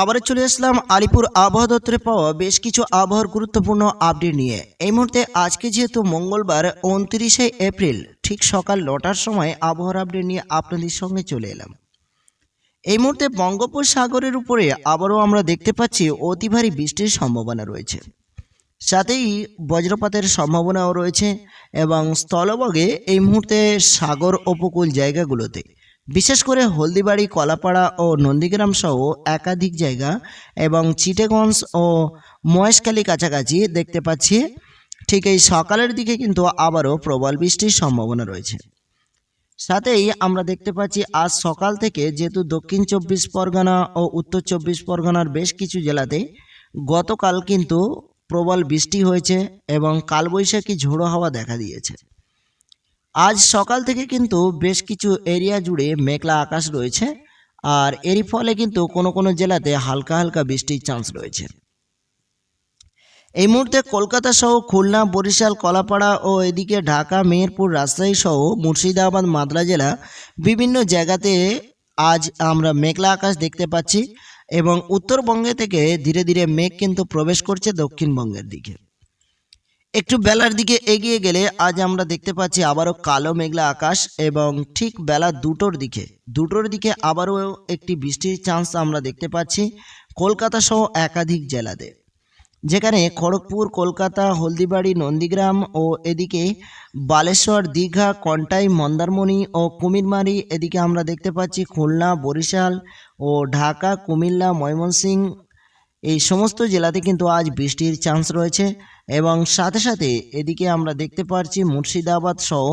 আবারও চলে আসলাম আলিপুর আবহাওয়া দপ্তরে পাওয়া বেশ কিছু আবহাওয়ার গুরুত্বপূর্ণ আপডেট নিয়ে। এই মুহূর্তে আজকে যেহেতু মঙ্গলবার, উনত্রিশে এপ্রিল, ঠিক সকাল নটার সময় আবহাওয়ার আপডেট নিয়ে আপনাদের সঙ্গে চলে এলাম। এই মুহূর্তে বঙ্গোপসাগরের উপরে আবারও আমরা দেখতে পাচ্ছি অতি ভারী বৃষ্টির সম্ভাবনা রয়েছে। সাথেই বজ্রপাতের সম্ভাবনাও রয়েছে এবং স্থলভাগে এই মুহূর্তে সাগর উপকূল জায়গাগুলোতে বিশেষ করে হলদিবাড়ি, কলাপাড়া ও নন্দীগ্রাম সহ একাধিক জায়গা এবং চিটেগঞ্জ ও মহেশখালী কাছাকাছি দেখতে পাচ্ছি। ঠিক এই সকালের দিকে কিন্তু আবারও প্রবল বৃষ্টির সম্ভাবনা রয়েছে। সাথেই আমরা দেখতে পাচ্ছি, আজ সকাল থেকে যেহেতু দক্ষিণ চব্বিশ পরগনা ও উত্তর চব্বিশ পরগনার বেশ কিছু জেলাতে গতকাল কিন্তু প্রবল বৃষ্টি হয়েছে এবং কালবৈশাখী ঝোড়ো হাওয়া দেখা দিয়েছে। আজ সকাল থেকে কিন্তু বেশ কিছু এরিয়া জুড়ে মেঘলা আকাশ রয়েছে, আর এরই ফলে কিন্তু কোনো কোনো জেলাতে হালকা হালকা বৃষ্টির চান্স রয়েছে। এই মুহূর্তে কলকাতা সহ খুলনা, বরিশাল, কলাপাড়া ও এদিকে ঢাকা, মেহেরপুর, রাজশাহী সহ মুর্শিদাবাদ মাদলা জেলা বিভিন্ন জায়গাতে আজ আমরা মেঘলা আকাশ দেখতে পাচ্ছি এবং উত্তরবঙ্গে থেকে ধীরে ধীরে মেঘ কিন্তু প্রবেশ করছে দক্ষিণবঙ্গের দিকে। একটু বেলার দিকে এগিয়ে গেলে আজ আমরা দেখতে পাচ্ছি আবারও কালো মেঘলা আকাশ এবং ঠিক বেলা দুটোর দিকে দুটোর দিকে আবারও একটি বৃষ্টির চান্স আমরা দেখতে পাচ্ছি কলকাতা সহ একাধিক জেলাতে। যেখানে খড়গপুর, কলকাতা, হলদিবাড়ি, নন্দীগ্রাম ও এদিকে বালেশ্বর, দীঘা, কন্টাই, মন্দারমণি ও কুমিরমারি এদিকে আমরা দেখতে পাচ্ছি খুলনা, বরিশাল ও ঢাকা, কুমিল্লা, ময়মনসিংহ এই সমস্ত জেলাতে কিন্তু আজ বৃষ্টির চান্স রয়েছে এবং সাথে সাথে এদিকে আমরা দেখতে পাচ্ছি মুর্শিদাবাদ সহ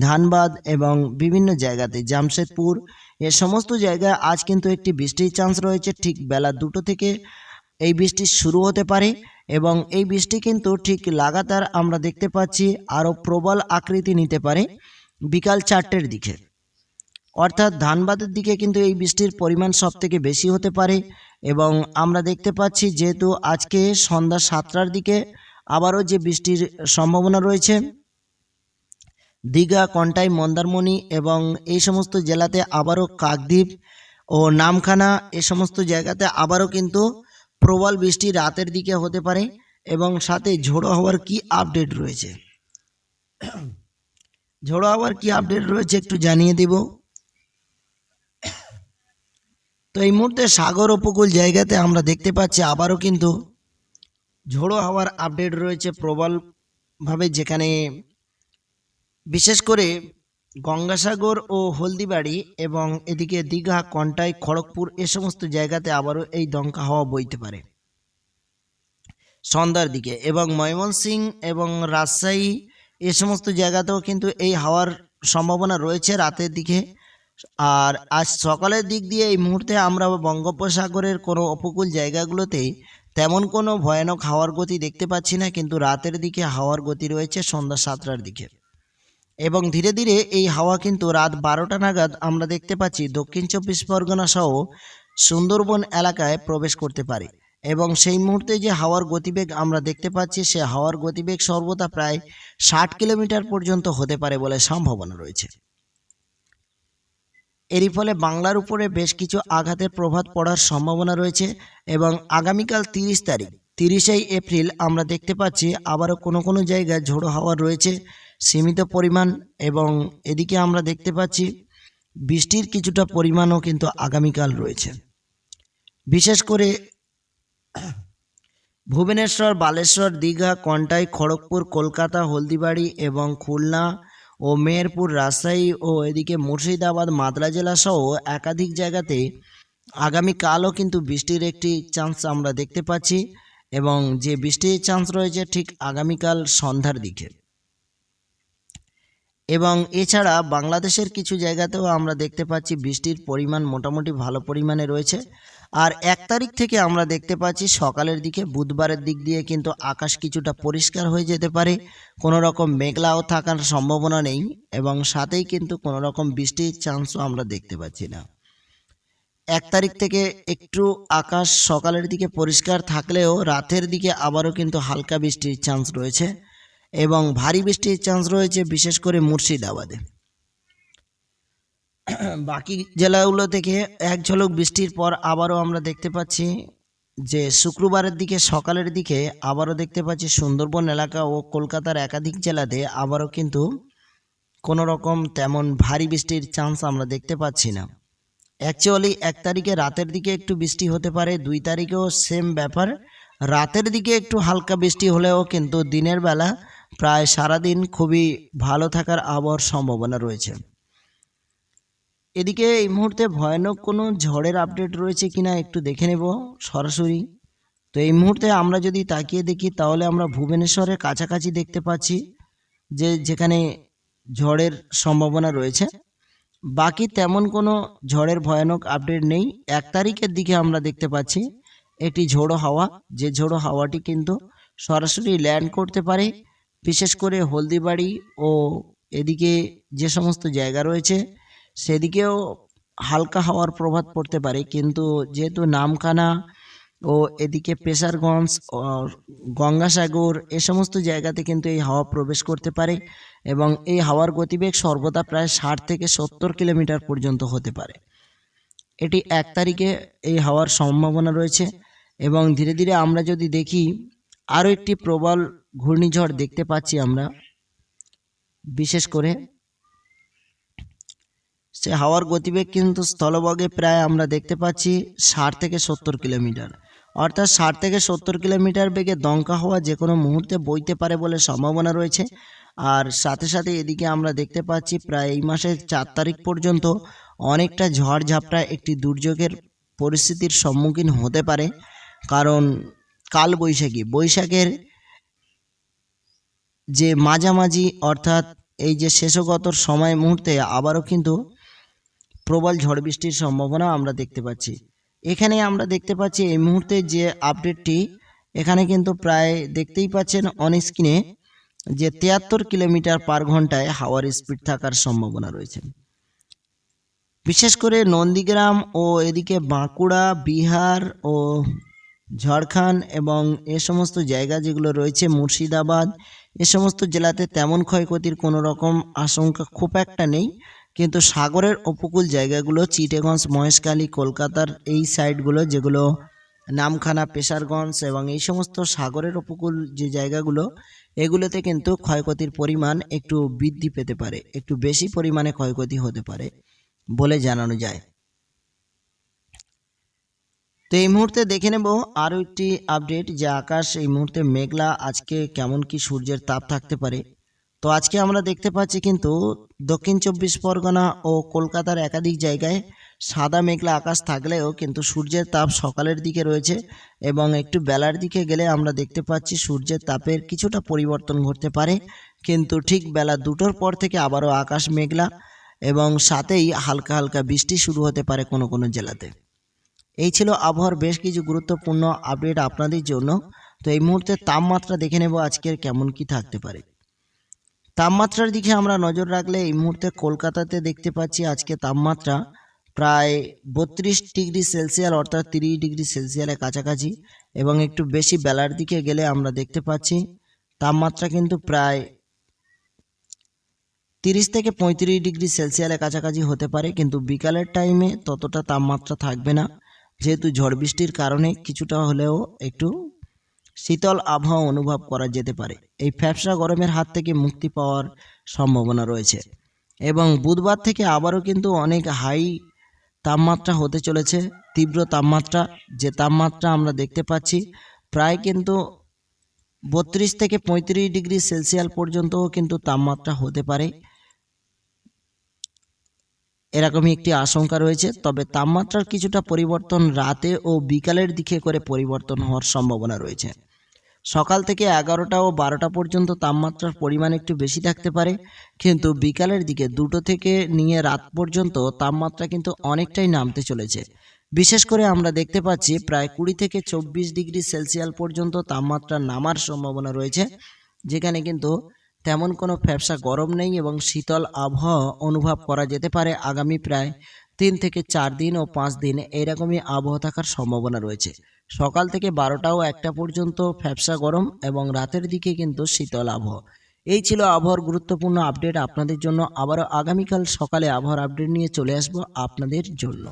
ধানবাদ এবং বিভিন্ন জায়গাতে জামশেদপুর। এ সমস্ত জায়গায় আজ কিন্তু একটি বৃষ্টির চান্স রয়েছে। ঠিক বেলা দুটো থেকে এই বৃষ্টি শুরু হতে পারে এবং এই বৃষ্টি কিন্তু ঠিক লাগাতার আমরা দেখতে পাচ্ছি আরও প্রবল আকৃতি নিতে পারে বিকাল চারটের দিকে। অর্থাৎ ধানবাদের দিকে কিন্তু এই বৃষ্টির পরিমাণ সব থেকে বেশি হতে পারে। এবং আমরা দেখতে পাচ্ছি যেহেতু আজকে সন্ধ্যা সাতটার দিকে আবারও যে বৃষ্টির সম্ভাবনা রয়েছে, দীঘা, কন্টাই, মন্দারমণি এবং এই সমস্ত জেলাতে আবারও কাকদ্বীপ ও নামখানা এ সমস্ত জায়গাতে আবারও কিন্তু প্রবল বৃষ্টি রাতের দিকে হতে পারে এবং সাথে ঝোড়ো হওয়ার কি আপডেট রয়েছে? ঝোড়ো হওয়ার কি আপডেট রয়েছে একটু জানিয়ে দেব। তো এই মুহূর্তে সাগর উপকূল জায়গাতে আমরা দেখতে পাচ্ছি আবারও কিন্তু ঝোড়ো হাওয়ার আপডেট রয়েছে প্রবলভাবে যেখানে বিশেষ করে গঙ্গাসাগর ও হলদিবাড়ি এবং এদিকে দীঘা, কন্টাই, খড়গপুর এ সমস্ত জায়গাতে আবারও এই দমকা হাওয়া বইতে পারে। সন্ধ্যার দিকে এবং ময়মনসিং এবং রাজশাহী এ সমস্ত জায়গাতেও কিন্তু এই হাওয়ার সম্ভাবনা রয়েছে রাতের দিকে। আর আজ সকালের দিক দিয়ে এই মুহূর্তে আমরা বঙ্গোপসাগরের কোনো উপকূল জায়গাগুলোতে তেমন কোনো ভয়ানক হাওয়ার গতি দেখতে পাচ্ছি না, কিন্তু রাতের দিকে হাওয়ার গতি রয়েছে সন্ধ্যা সাতটার দিকে। এবং ধীরে ধীরে এই হাওয়া কিন্তু রাত বারোটা নাগাদ আমরা দেখতে পাচ্ছি দক্ষিণ চব্বিশ পরগনা সহ সুন্দরবন এলাকায় প্রবেশ করতে পারে। এবং সেই মুহূর্তে যে হাওয়ার গতিবেগ আমরা দেখতে পাচ্ছি, সে হাওয়ার গতিবেগ সর্বদা প্রায় ষাট কিলোমিটার পর্যন্ত হতে পারে বলে সম্ভাবনা রয়েছে। এরই ফলে বাংলার উপরে বেশ কিছু আঘাতের প্রভাব পড়ার সম্ভাবনা রয়েছে এবং আগামীকাল তিরিশ তারিখ, তিরিশেই এপ্রিল আমরা দেখতে পাচ্ছি আবারও কোনো কোনো জায়গায় ঝোড়ো হাওয়া রয়েছে, সীমিত পরিমাণ এবং এদিকে আমরা দেখতে পাচ্ছি বৃষ্টির কিছুটা পরিমাণও কিন্তু আগামীকাল রয়েছে। বিশেষ করে ভুবনেশ্বর, বালেশ্বর, দীঘা, কন্টাই, খড়গপুর, কলকাতা, হলদিবাড়ি এবং খুলনা ও মেহেরপুর, রাজশাহী ও এদিকে মুর্শিদাবাদ মাদ্রা জেলা সহ একাধিক জায়গাতে আগামীকালও কিন্তু বৃষ্টির একটি চান্স আমরা দেখতে পাচ্ছি এবং যে বৃষ্টির চান্স রয়েছে ঠিক আগামীকাল সন্ধ্যার দিকে। এবং এছাড়া বাংলাদেশের কিছু জায়গাতেও আমরা দেখতে পাচ্ছি বৃষ্টির পরিমাণ মোটামুটি ভালো পরিমাণে রয়েছে। আর এক তারিখ থেকে আমরা দেখতে পাচ্ছি সকালের দিকে বুধবারের দিক দিয়ে কিন্তু আকাশ কিছুটা পরিষ্কার হয়ে যেতে পারে। কোনো রকম মেঘলাও থাকার সম্ভাবনা নেই এবং সাথেই কিন্তু কোনো রকম বৃষ্টির চান্সও আমরা দেখতে পাচ্ছি না। এক তারিখ থেকে একটু আকাশ সকালের দিকে পরিষ্কার থাকলেও রাতের দিকে আবারও কিন্তু হালকা বৃষ্টির চান্স রয়েছে এবং ভারী বৃষ্টির চান্স রয়েছে বিশেষ করে মুর্শিদাবাদে। বাকি জেলাগুলো থেকে এক ঝলক বৃষ্টির পর আবারও আমরা দেখতে পাচ্ছি যে শুক্রবারের দিকে সকালের দিকে আবারও দেখতে পাচ্ছি সুন্দরবন এলাকা ও কলকাতার একাধিক জেলাতে আবারও কিন্তু কোনো রকম তেমন ভারী বৃষ্টির চান্স আমরা দেখতে পাচ্ছি না। অ্যাকচুয়ালি এক তারিখে রাতের দিকে একটু বৃষ্টি হতে পারে, দুই তারিখেও সেম ব্যাপার। রাতের দিকে একটু হালকা বৃষ্টি হলেও কিন্তু দিনের বেলা প্রায় সারাদিন খুবই ভালো থাকার আবহাওয়ার সম্ভাবনা রয়েছে। এদিকে এই মুহূর্তে ভয়ানক কোনো ঝড়ের আপডেট রয়েছে কিনা একটু দেখে নেব সরাসরি। তো এই মুহূর্তে আমরা যদি তাকিয়ে দেখি, তাহলে আমরা ভুবনেশ্বরের কাছাকাছি দেখতে পাচ্ছি যে যেখানে ঝড়ের সম্ভাবনা রয়েছে। বাকি তেমন কোনো ঝড়ের ভয়ানক আপডেট নেই। এক তারিখের দিকে আমরা দেখতে পাচ্ছি একটি ঝোড়ো হাওয়া। যে ঝোড়ো হাওয়াটি কিন্তু সরাসরি ল্যান্ড করতে পারে, বিশেষ করে হলদিবাড়ি ও এদিকে যে সমস্ত জায়গা রয়েছে সেদিকেও হালকা হাওয়ার প্রভাব পড়তে পারে, কিন্তু যেহেতু নামখানা ও এদিকে পেশারগঞ্জ গঙ্গাসাগর এ সমস্ত জায়গাতে কিন্তু এই হাওয়া প্রবেশ করতে পারে এবং এই হাওয়ার গতিবেগ সর্বদা প্রায় ষাট থেকে সত্তর কিলোমিটার পর্যন্ত হতে পারে। এটি এক তারিখে এই হাওয়ার সম্ভাবনা রয়েছে এবং ধীরে ধীরে আমরা যদি দেখি, আরও একটি প্রবল ঘূর্ণিঝড় দেখতে পাচ্ছি আমরা, বিশেষ করে সে হাওয়ার গতিবেগ কিন্তু স্থলভাগে প্রায় আমরা দেখতে পাচ্ছি ষাট থেকে সত্তর কিলোমিটার। অর্থাৎ ষাট থেকে সত্তর কিলোমিটার বেগে দমকা হওয়া যে কোনো মুহূর্তে বইতে পারে বলে সম্ভাবনা রয়েছে। আর সাথে সাথে এদিকে আমরা দেখতে পাচ্ছি প্রায় এই মাসের চার তারিখ পর্যন্ত অনেকটা ঝড় ঝাপটা একটি দুর্যোগের পরিস্থিতির সম্মুখীন হতে পারে। কারণ কাল বৈশাখী বৈশাখের যে মাঝামাঝি অর্থাৎ এই যে শেষগতর সময় মুহূর্তে আবারও কিন্তু প্রবল ঝড় বৃষ্টির সম্ভাবনা আমরা দেখতে পাচ্ছি। এখানে আমরা দেখতে পাচ্ছি এই মুহূর্তে যে আপডেটটি এখানে কিন্তু প্রায় দেখতেই পাচ্ছেন অন স্ক্রিনে যে তিয়াত্তর কিলোমিটার পার ঘন্টায় হাওয়ার স্পিড থাকার সম্ভাবনা রয়েছে। বিশেষ করে নন্দীগ্রাম ও এদিকে বাঁকুড়া, বিহার ও ঝাড়খণ্ড এবং এ সমস্ত জায়গা যেগুলো রয়েছে, মুর্শিদাবাদ, এ সমস্ত জেলাতে তেমন ক্ষয়ক্ষতির কোনো রকম আশঙ্কা খুব একটা নেই। কিন্তু সাগরের উপকূল জায়গাগুলো চিটেগঞ্জ, মহেশখালী, কলকাতার এই সাইডগুলো যেগুলো নামখানা, পেশারগঞ্জ এবং এই সমস্ত সাগরের উপকূল যে জায়গাগুলো, এগুলোতে কিন্তু ক্ষয়ক্ষতির পরিমাণ একটু বৃদ্ধি পেতে পারে, একটু বেশি পরিমাণে ক্ষয়ক্ষতি হতে পারে বলে জানানো যায়। তো এই মুহূর্তে দেখে নেব আরও একটি আপডেট যে আকাশ এই মুহূর্তে মেঘলা, আজকে কেমন কি সূর্যের তাপ থাকতে পারে। তো আজকে আমরা দেখতে পাচ্ছি কিন্তু দক্ষিণ চব্বিশ পরগনা ও কলকাতার একাধিক জায়গায় সাদা মেঘলা আকাশ থাকলেও কিন্তু সূর্যের তাপ সকালের দিকে রয়েছে এবং একটু বেলার দিকে গেলে আমরা দেখতে পাচ্ছি সূর্যের তাপের কিছুটা পরিবর্তন ঘটতে পারে। কিন্তু ঠিক বেলা দুটোর পর থেকে আবারও আকাশ মেঘলা এবং সাথেই হালকা হালকা বৃষ্টি শুরু হতে পারে কোনো কোনো জেলাতে। এই ছিল আবহাওয়ার বেশ কিছু গুরুত্বপূর্ণ আপডেট আপনাদের জন্য। তো এই মুহূর্তে তাপমাত্রা দেখে নেব আজকের কেমন কি থাকতে পারে। তাপমাত্রার দিকে আমরা নজর রাখলে এই মুহূর্তে কলকাতাতে দেখতে পাচ্ছি আজকে তাপমাত্রা প্রায় বত্রিশ ডিগ্রি সেলসিয়াস অর্থাৎ তিরিশ ডিগ্রি সেলসিয়াসের কাছাকাছি এবং একটু বেশি বেলার দিকে গেলে আমরা দেখতে পাচ্ছি তাপমাত্রা কিন্তু প্রায় তিরিশ থেকে পঁয়ত্রিশ ডিগ্রি সেলসিয়াসের কাছাকাছি হতে পারে, কিন্তু বিকালের টাইমে ততটা তাপমাত্রা থাকবে না। যেহেতু ঝড় বৃষ্টির কারণে কিছুটা হলেও একটু শীতল আবহাওয়া অনুভব করা যেতে পারে। এই ফ্যাপসা গরমের হাত থেকে মুক্তি পাওয়ার সম্ভাবনা রয়েছে এবং বুধবার থেকে আবারও কিন্তু অনেক হাই তাপমাত্রা হতে চলেছে, তীব্র তাপমাত্রা। যে তাপমাত্রা আমরা দেখতে পাচ্ছি প্রায় কিন্তু বত্রিশ থেকে পঁয়ত্রিশ ডিগ্রি সেলসিয়াস পর্যন্তও কিন্তু তাপমাত্রা হতে পারে। এরকমই একটি আশঙ্কা রয়েছে, তবে তাপমাত্রার কিছুটা পরিবর্তন রাতে ও বিকালের দিকে করে পরিবর্তন হওয়ার সম্ভাবনা রয়েছে। সকাল থেকে এগারোটা ও বারোটা পর্যন্ত তাপমাত্রার পরিমাণ একটু বেশি থাকতে পারে, কিন্তু বিকালের দিকে দুটো থেকে নিয়ে রাত পর্যন্ত তাপমাত্রা কিন্তু অনেকটাই নামতে চলেছে। বিশেষ করে আমরা দেখতে পাচ্ছি প্রায় কুড়ি থেকে চব্বিশ ডিগ্রি সেলসিয়াস পর্যন্ত তাপমাত্রা নামার সম্ভাবনা রয়েছে, যেখানে কিন্তু তেমন কোনো ফ্যাপসা গরম নেই এবং শীতল আবহাওয়া অনুভব করা যেতে পারে আগামী প্রায় তিন থেকে চার দিন ও পাঁচ দিন এইরকমই আবহাওয়া থাকার সম্ভাবনা রয়েছে। সকাল থেকে বারোটা ও একটা পর্যন্ত ফ্যাপসা গরম এবং রাতের দিকে কিন্তু শীতল আবহাওয়া। এই ছিল আবহাওয়ার গুরুত্বপূর্ণ আপডেট। আপনাদের জন্য আবারও আগামীকাল সকালে আবহাওয়ার আপডেট নিয়ে চলে আসব আপনাদের জন্য।